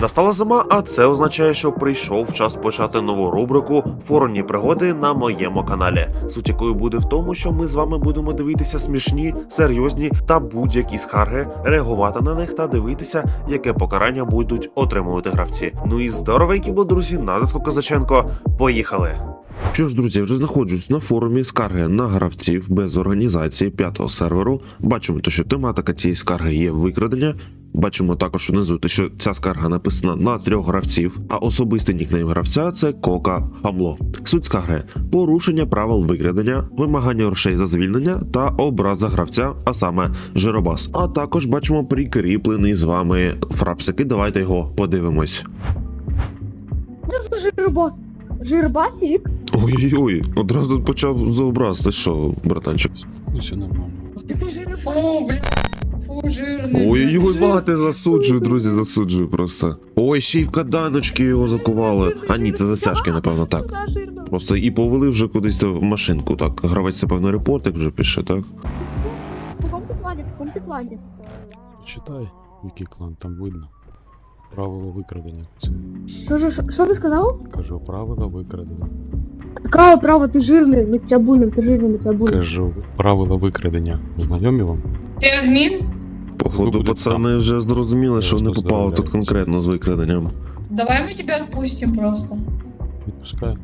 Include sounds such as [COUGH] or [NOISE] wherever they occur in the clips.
Настала зима, а це означає, що прийшов час почати нову рубрику Форумні пригоди на моєму каналі. Суть якої буде в тому, що ми з вами будемо дивитися смішні, серйозні та будь-які скарги, реагувати на них та дивитися, яке покарання будуть отримувати гравці. Ну і здоровенькі були, друзі, на зв'язку Козаченко. Поїхали! Що ж, друзі, вже знаходжусь на форумі скарги на гравців без організації п'ятого серверу. Бачимо, що тематика цієї скарги є викрадення. Бачимо також внизу, те, що ця скарга написана на трьох гравців, а особистий нікнейм гравця це Кока Хамло. Суть скарги порушення правил викрадення, вимагання грошей за звільнення та образа гравця, а саме Жиробас. А також бачимо прикріплений з вами фрапсики. Давайте його подивимось. Це жирбас. Жирбасик? Ой-ой-ой, одразу почав за образ. Ти що, братанчик? Усе нормально. Це жирбас. Фу, бля. Фу, жирний. Ой-ой-ой, багато засуджую, друзі, засуджую просто. Ой, ще й в каданочки його закували. А ні, це засяжки, напевно, так. Просто і повели вже кудись в машинку, так. Гравець, це певно, репортик вже пише, так? В якому ти клані? В якому ти клані? Читай, який клан там видно. Правила викрадення. Це Що ж, що ти сказав? кажу, правила викрадення. Какое право, ти жирний, ми тебя булим, ти жирний, ми тебя булим. Кажу, правила викрадення. Знайомі вам? Ти адмін? Походу, буде пацани вже зрозуміли, що Я не вас попало тут поздравляю. конкретно з викраденням. Давай ми тебе відпустимо просто. Відпускай.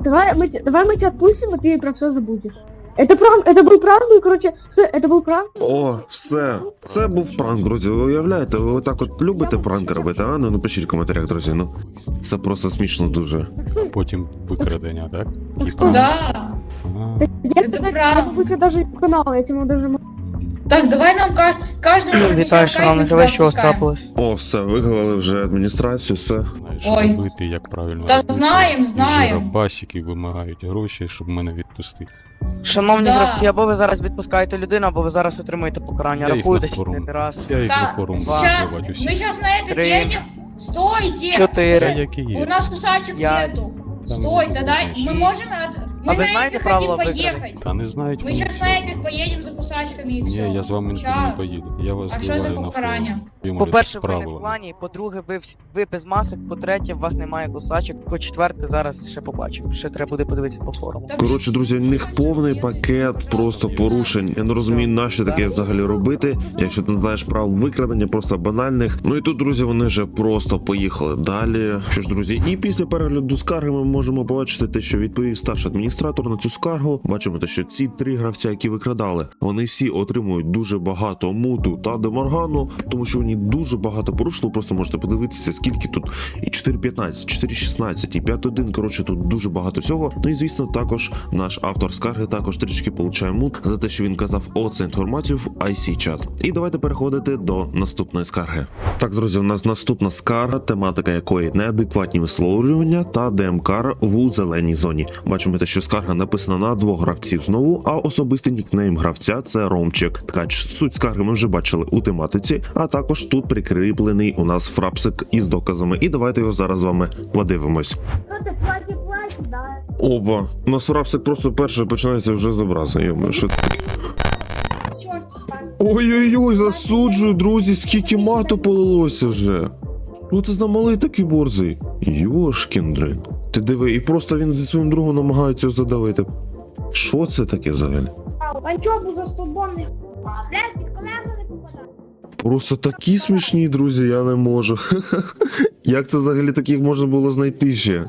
Давай мы, те- давай мы тебя отпустим, и ты про все забудешь. Это пранк, это был пранк, и, короче, что, это был пранк? О, все. Це був пранк, друзі. Ви уявляєте, ви отак от любите пранки робити, а? Ну напишіть в коментарях, друзі. Ну це просто смішно дуже. Потім викрадення, так? Так Типа. Да. А, Я, Это кстати, пранк. я могу даже канал, я тебе могу даже... м. Так, давай нам ка- кожному по 50 Вітаю, шановний ми тебе товариш, що відпускаємо. трапилось? О, все, виглали вже адміністрацію, все. Знаєш, що Ой. робити, як правильно Та робити. знаєм, знаєм. Жиробасики вимагають гроші, щоб мене відпустити. Шановні Да. гравці, або ви зараз відпускаєте людину, або ви зараз отримуєте покарання. Я їх Рахуйте на форум. ще раз. Я їх на Так, форум буду сейчас, здавати мы усі. сейчас на эпик Три. едем. Стойте! Та Чотири. які У є. нас кусачек Я- нету. Там Стой, не тогда знаєш. мы можем... от- Мы А ви на знаєте эпик правила хотим викрадення? поехать. Та не знають Мы вони сейчас на цього. эпик поедем за кусачками и все. Ні, я з вами нікуди не поїду. Я вас А що за зливаю на покарання? форум. Йому По-перше, з ви не в правилами. плані, по-друге, ви, всі- ви без масок, по-третє, у вас немає кусачок, по-четверте, зараз ще побачив. Ще треба буде подивитися по форуму. Так, Коротше, друзі, у них повний пакет просто порушень. Я не розумію, на що таке взагалі робити. Якщо ти не знаєш правил викрадення, просто банальних. Ну і тут, друзі, вони вже просто поїхали далі. Що ж, друзі, і після перегляду скарги ми можемо побачити те, що відповів старший адміністратор на цю скаргу. Бачимо те, що ці три гравця, які викрадали, вони всі отримують дуже багато муту та деморгану, тому що вони дуже багато порушили. Просто можете подивитися, скільки тут і 4.15, 4.16, і 5.1, коротше, тут дуже багато всього. Ну і звісно, також наш автор скарги також трішки получає мут за те, що він казав оце інформацію в IC чат. І давайте переходити до наступної скарги. Так, друзі, у нас наступна скарга, тематика якої неадекватні висловлювання та ДМК в зеленій зоні. Бачимо те, що скарга написана на двох гравців знову, а особистий нікнейм гравця це Ромчик. Ткач. Суть скарги ми вже бачили у тематиці, а також тут прикріплений у нас фрапсик із доказами. І давайте його зараз з вами подивимось. Да? Оба. У нас фрапсик просто перше починається вже з образи. Що таке? Ой-ой-ой, засуджую, друзі, скільки мату полилося вже. Ну це за малий такий борзий. Йошкін дрин. Ти диви, і просто він зі своїм другом намагається його задавити. Що це таке взагалі? А чё за стовбом не Де під колеса не попадає. Просто такі смішні, друзі, я не можу. [LAUGHS] Як це взагалі таких можна було знайти ще?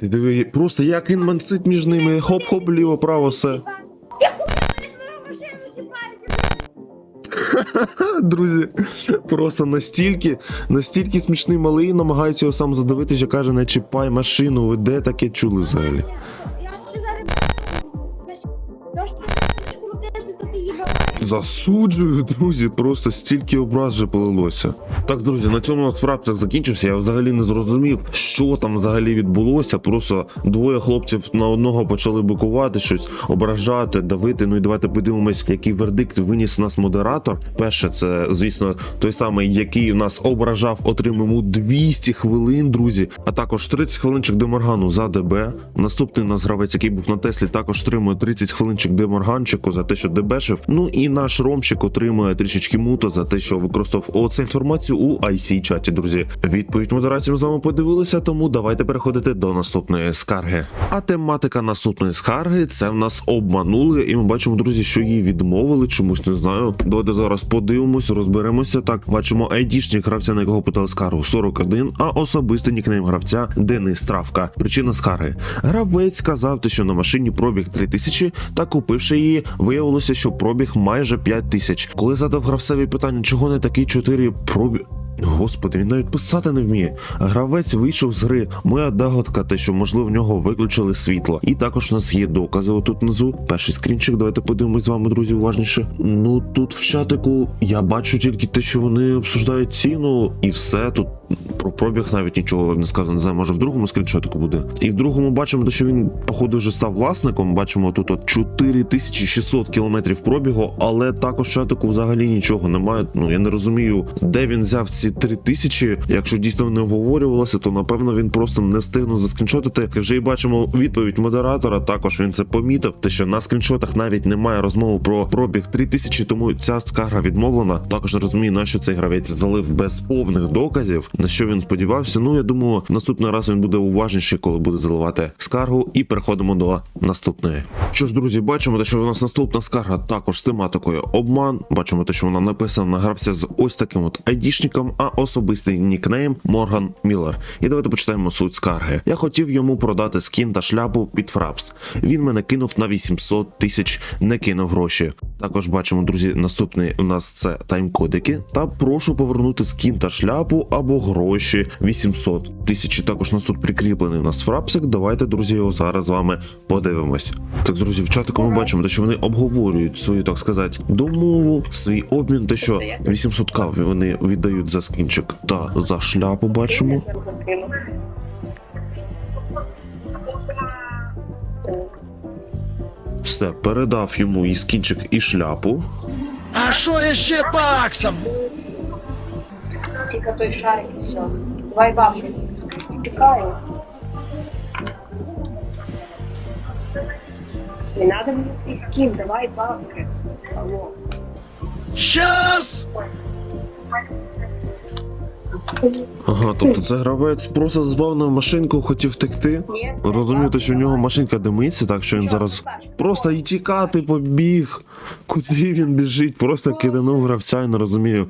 Ти диви, просто як він мансить між ними, хоп-хоп, ліво, право, все. [LAUGHS] Друзі, просто настільки, настільки смішний малий, намагається його сам задавити, що каже, не чіпай машину, ви де таке чули взагалі? Я тобі зараз... Засуджую, друзі, просто стільки образ вже полилося. Так, друзі, на цьому нас фрапцях закінчився. Я взагалі не зрозумів, що там взагалі відбулося. Просто двоє хлопців на одного почали бикувати, щось ображати, давити. Ну і давайте подивимось, який вердикт виніс нас модератор. Перше, це звісно той самий, який нас ображав, отримаємо 200 хвилин, друзі. А також 30 хвилинчик деморгану за ДБ. Наступний у нас гравець, який був на Теслі, також отримує 30 хвилинчик деморганчику за те, що дебешив. Ну і наш Ромчик отримує трішечки мута за те, що використовував оце інформацію у IC чаті, друзі. Відповідь модерації ми з вами подивилися, тому давайте переходити до наступної скарги. А тематика наступної скарги це в нас обманули, і ми бачимо, друзі, що її відмовили. Чомусь не знаю. Давайте зараз подивимось, розберемося. Так, бачимо айдішник гравця, на якого подали скаргу 41, а особистий нікнейм гравця Денис Травка. Причина скарги. Гравець сказав, те, що на машині пробіг 3000, та купивши її, виявилося, що пробіг майже 5000. Коли задав гравцеві питання, чого не такий 4 пробіг. Господи, він навіть писати не вміє. Гравець вийшов з гри. Моя догадка, те, що можливо в нього виключили світло. І також у нас є докази отут внизу. Перший скрінчик, давайте подивимось з вами, друзі, уважніше. Ну тут в чатику я бачу тільки те, що вони обсуждають ціну, і все тут. Про пробіг навіть нічого не сказано. Не знаю, може в другому скріншотику буде. І в другому бачимо, те, що він, походу, вже став власником. Бачимо тут от 4600 кілометрів пробігу, але також чатику взагалі нічого немає. Ну я не розумію, де він взяв ці 3000. Якщо дійсно не обговорювалося, то напевно він просто не встигнув заскріншотити. Вже і бачимо відповідь модератора. Також він це помітив. Те, що на скріншотах навіть немає розмови про пробіг 3000, тому ця скарга відмовлена. Також не розумію, на що цей гравець залив без повних доказів. На що він сподівався? Ну я думаю, наступний раз він буде уважніший, коли буде заливати скаргу. І переходимо до наступної. Що ж, друзі, бачимо, те, що у нас наступна скарга також з тематикою обман. Бачимо те, що вона написана на гравця з ось таким от айдішником, а особистий нікнейм Морган Міллер. І давайте почитаємо суть скарги. Я хотів йому продати скін та шляпу під фрапс. Він мене кинув на 800 тисяч, не кинув гроші. Також бачимо, друзі, наступний у нас це таймкодики. Та прошу повернути скін та шляпу або гроші 800 тисяч. Також нас тут прикріплений у нас фрапсик. Давайте, друзі, його зараз з вами подивимось. Так, друзі, в чатику ми бачимо, те, що вони обговорюють свою, так сказати, домову, свій обмін, те, що 800 кав вони віддають за скінчик та за шляпу. Бачимо. Все, передав йому і скінчик, і шляпу. А що ще по аксам? Тільки той шарик і все. Давай бабки. Чекаю. Не надо мені твій скін, давай бабки. Алло. Щас! Ага, тобто це гравець просто збавнив машинку, хотів втекти. Розумієте, що в нього машинка димиться, так що він зараз просто і тікати побіг. Куди він біжить? Просто киданув гравця і не розумію.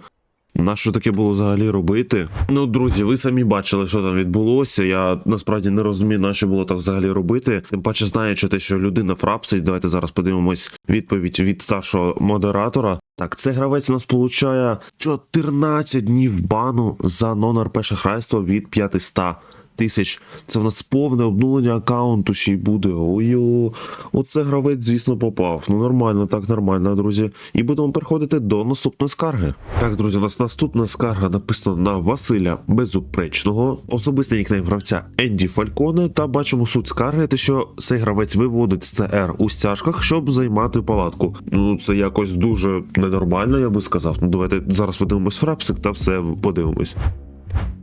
На що таке було взагалі робити? Ну, друзі, ви самі бачили, що там відбулося. Я насправді не розумію, на що було так взагалі робити. Тим паче, знаючи те, що людина фрапсить. Давайте зараз подивимось відповідь від старшого модератора. Так, це гравець нас получає 14 днів бану за нон-РП шахрайство від 500 тисяч. Це в нас повне обнулення аккаунту ще й буде. Ой-о. Оце гравець, звісно, попав. Ну нормально, так нормально, друзі. І будемо переходити до наступної скарги. Так, друзі, у нас наступна скарга написана на Василя Безупречного, особистий нікнейм гравця Енді Фальконе. Та бачимо суть скарги, те, що цей гравець виводить з ЦР у стяжках, щоб займати палатку. Ну це якось дуже ненормально, я би сказав. Ну давайте зараз подивимось фрапсик та все подивимось.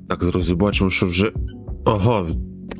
Так, друзі, бачимо, що вже. Ага,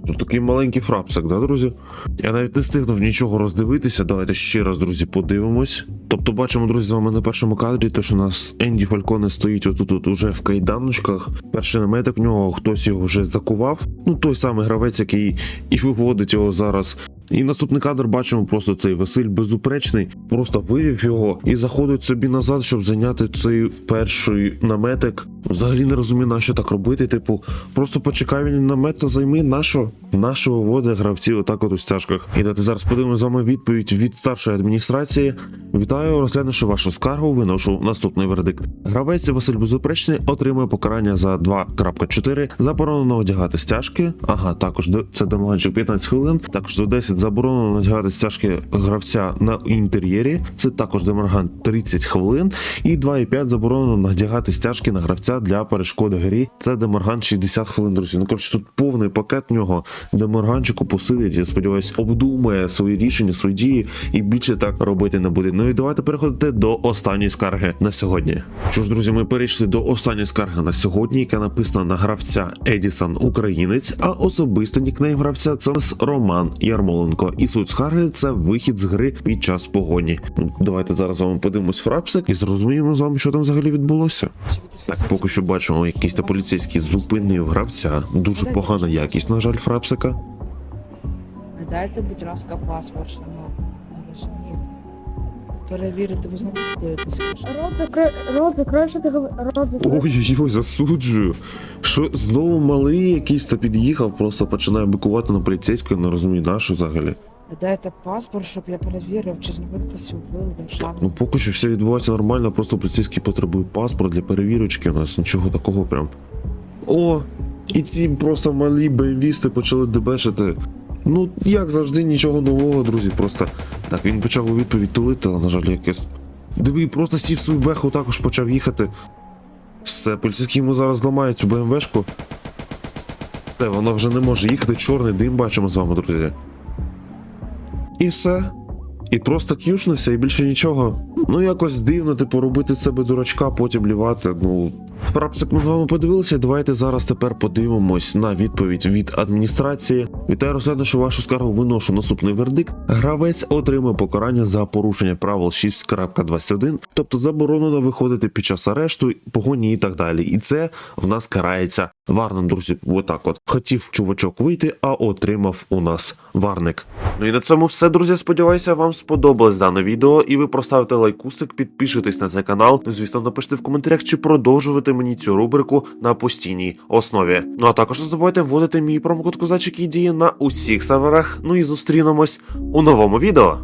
тут такий маленький фрапсик, да, друзі? Я навіть не встигнув нічого роздивитися. Давайте ще раз, друзі, подивимось. Тобто, бачимо, друзі, з вами на першому кадрі, то що у нас Енді Фальконе стоїть отут от уже в кайданочках. Перший наметик в нього хтось його вже закував. Ну, той самий гравець, який і виводить його зараз. І наступний кадр бачимо просто цей Василь безупречний, просто вивів його і заходить собі назад, щоб зайняти цей перший наметик. Взагалі не розумію, на що так робити. Типу, просто почекай він намет та займи нащо? Нащо виводить гравців отак от у стяжках. І дати зараз подивимося з вами відповідь від старшої адміністрації. Вітаю, розглянувши вашу скаргу, виношу наступний вердикт. Гравець Василь Безупречний отримує покарання за 2.4, заборонено одягати стяжки. Ага, також це демаганчик 15 хвилин. Також за 10 заборонено надягати стяжки гравця на інтер'єрі. Це також демарган 30 хвилин. І 2.5 заборонено надягати стяжки на гравця для перешкод грі. Це Деморган 60 хвилин, друзі. Ну коротше, тут повний пакет в нього. Деморганчику посидить, я сподіваюся, обдумає свої рішення, свої дії і більше так робити не буде. Ну і давайте переходити до останньої скарги на сьогодні. Що ж, друзі, ми перейшли до останньої скарги на сьогодні, яка написана на гравця Едісон Українець, а особисто нікнейм гравця це Роман Ярмоленко. І суть скарги це вихід з гри під час погоні. Давайте зараз з вами подивимось фрапсик і зрозуміємо з вами, що там взагалі відбулося. Так, поки що бачимо, якийсь та поліцейський зупинив гравця. Дуже погана якість, на жаль, фрапсика. Дайте, будь ласка, паспорт, шановний. Розумієте? Перевірити, ви знову дивитеся. Рот закрой, рот закрой, что ты говоришь. Рот закрой. Ой-ой-ой, засуджую. Що знову малий якийсь та під'їхав, просто починає бикувати на поліцейського, не розумію, на що взагалі. Дайте паспорт, щоб я перевірив, чи знаходитесь у вилді, Ну поки що все відбувається нормально, просто поліцейський потребує паспорт для перевірочки. У нас нічого такого прям. О! І ці просто малі бейвісти почали дебешити. Ну, як завжди, нічого нового, друзі. Просто так він почав у відповідь тулити, але, на жаль, якесь. Диви, просто сів свою беху, також почав їхати. Все, поліцейський йому зараз зламає цю БМВшку. Все, вона вже не може їхати, чорний дим бачимо з вами, друзі. І все. І просто к'юшнувся, і більше нічого. Ну якось дивно, типу, робити себе дурачка, потім лівати. Ну. Фрапсик, ми з вами подивилися. Давайте зараз тепер подивимось на відповідь від адміністрації. Вітаю, розглянувши вашу скаргу, виношу наступний вердикт. Гравець отримає покарання за порушення правил 6.21, тобто заборонено виходити під час арешту, погоні і так далі. І це в нас карається варним, друзі. Отак от. Хотів чувачок вийти, а отримав у нас варник. Ну і на цьому все, друзі. Сподіваюся, вам сподобалось дане відео, і ви проставите лайкусик, підпишитесь на цей канал. Ну, звісно, напишіть в коментарях, чи продовжувати мені цю рубрику на постійній основі. Ну а також не забувайте вводити мій промокод козачик і діє на усіх серверах. Ну і зустрінемось у новому відео.